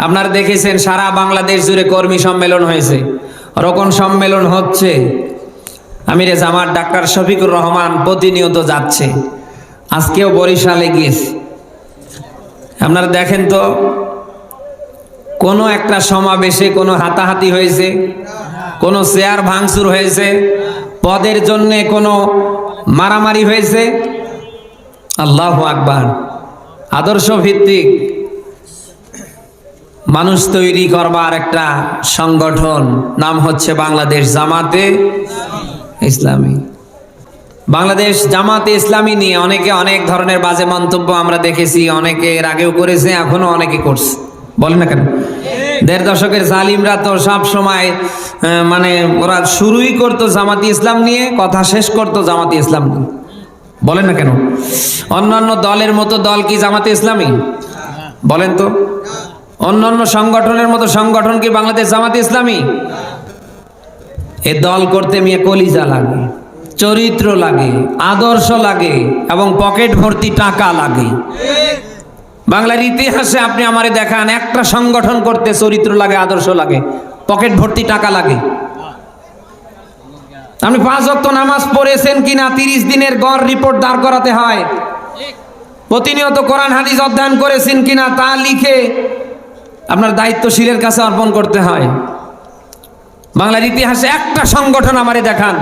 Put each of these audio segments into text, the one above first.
আপনারা দেখেছেন সারা বাংলাদেশ জুড়ে কর্মী সম্মেলন হয়েছে। রকম সম্মেলন হচ্ছে। আমিরে জামার ডাক্তার শফিকুর রহমান প্রতিনিয়ত যাচ্ছে। আজকেও বরিশালে গিয়েছে। আপনারা দেখেন তো, কোনো একটা সমাবেশে কোনো হাতাহাতি হয়েছে, কোনো চেয়ার ভাঙচুর হয়েছে, পদের জন্যে কোনো মারামারি হয়েছে। আল্লাহ আকবার। আদর্শ ভিত্তিক মানুষ তৈরি করবার একটা সংগঠন, নাম হচ্ছে বাংলাদেশ জামাতে ইসলামী। বাংলাদেশ জামাতে ইসলামী নিয়ে অনেকে অনেক ধরনের বাজে মন্তব্য আমরা দেখেছি, অনেকে এর আগেও করেছে, এখনও অনেকে করছে। বলেন না কেন? দেড় দশকের জালিমরা তো সব সময় মানে ওরা শুরুই করতো জামাতি ইসলাম নিয়ে, কথা শেষ করতো জামাতি ইসলাম নিয়ে। বলেন না কেন? অন্যান্য দলের মতো দল কি জামাতে ইসলামী? বলেন তো। অন্যান্য সংগঠনের মতো সংগঠন কি বাংলাদেশ জামাত ইসলামী? এ দল করতে মিয়ে কলিজা লাগে, চরিত্র লাগে, আদর্শ লাগে এবং পকেট ভর্তি টাকা লাগে। বাংলার ইতিহাসে আপনি আমারে দেখান, একটা সংগঠন করতে চরিত্র লাগে, আদর্শ লাগে, পকেট ভর্তি টাকা লাগে। আপনি পাঁচ অক্ত নামাজ পড়েছেন কিনা, তিরিশ দিনের গড় রিপোর্ট দাঁড় করাতে হয়। প্রতিনিয়ত কোরআন হাদিস অধ্যয়ন করেছেন কিনা, তা লিখে আপনার দায়িত্বশীলের কাছে অর্পণ করতে হয়। বাংলার ইতিহাসে একটা সংগঠন আমারে দেখান।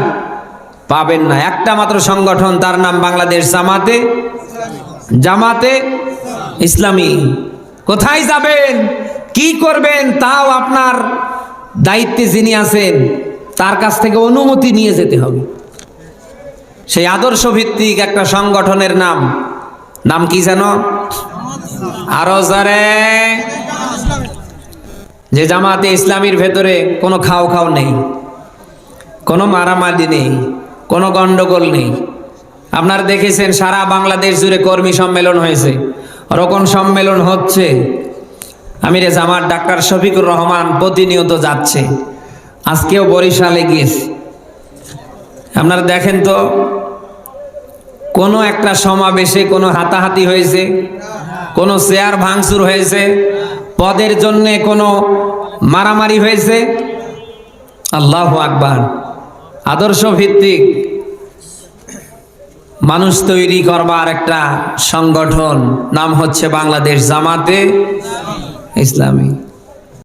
পাবেন না, একটা মাত্র সংগঠন, তার নাম বাংলাদেশ জামাতে। জামাতে ইসলামী। কোথায় যাবেন? কি করবেন? তাও আপনার দায়িত্বে যিনি আছেন, তার কাছ থেকে অনুমতি নিয়ে যেতে হবে। সেই আদর্শ ভিত্তিক একটা সংগঠনের নাম। নাম কি জানো আরও জরে। যে জামাতে ইসলামীর ভেতরে কোনো খাও খাও নেই, কোনো মারামারি নেই, কোনো গন্ডগোল নেই। আপনারা দেখেছেন সারা বাংলাদেশ জুড়ে কর্মী সম্মেলন হয়েছে। রকম সম্মেলন হচ্ছে, আমিরে জামার ডাক্তার শফিকুর রহমান প্রতিনিয়ত যাচ্ছে। আজকেও বরিশালে গিয়েছে। আপনারা দেখেন তো, কোনো একটা সমাবেশে কোনো হাতাহাতি হয়েছে, কোনো চেয়ার ভাঙচুর হয়েছে পদের জন্যে কোনো মারামারি হয়েছে? আল্লাহ আকবার। আদর্শ ভিত্তিক মানুষ তৈরি করবার একটা সংগঠন, নাম হচ্ছে বাংলাদেশ জামাতে ইসলামী।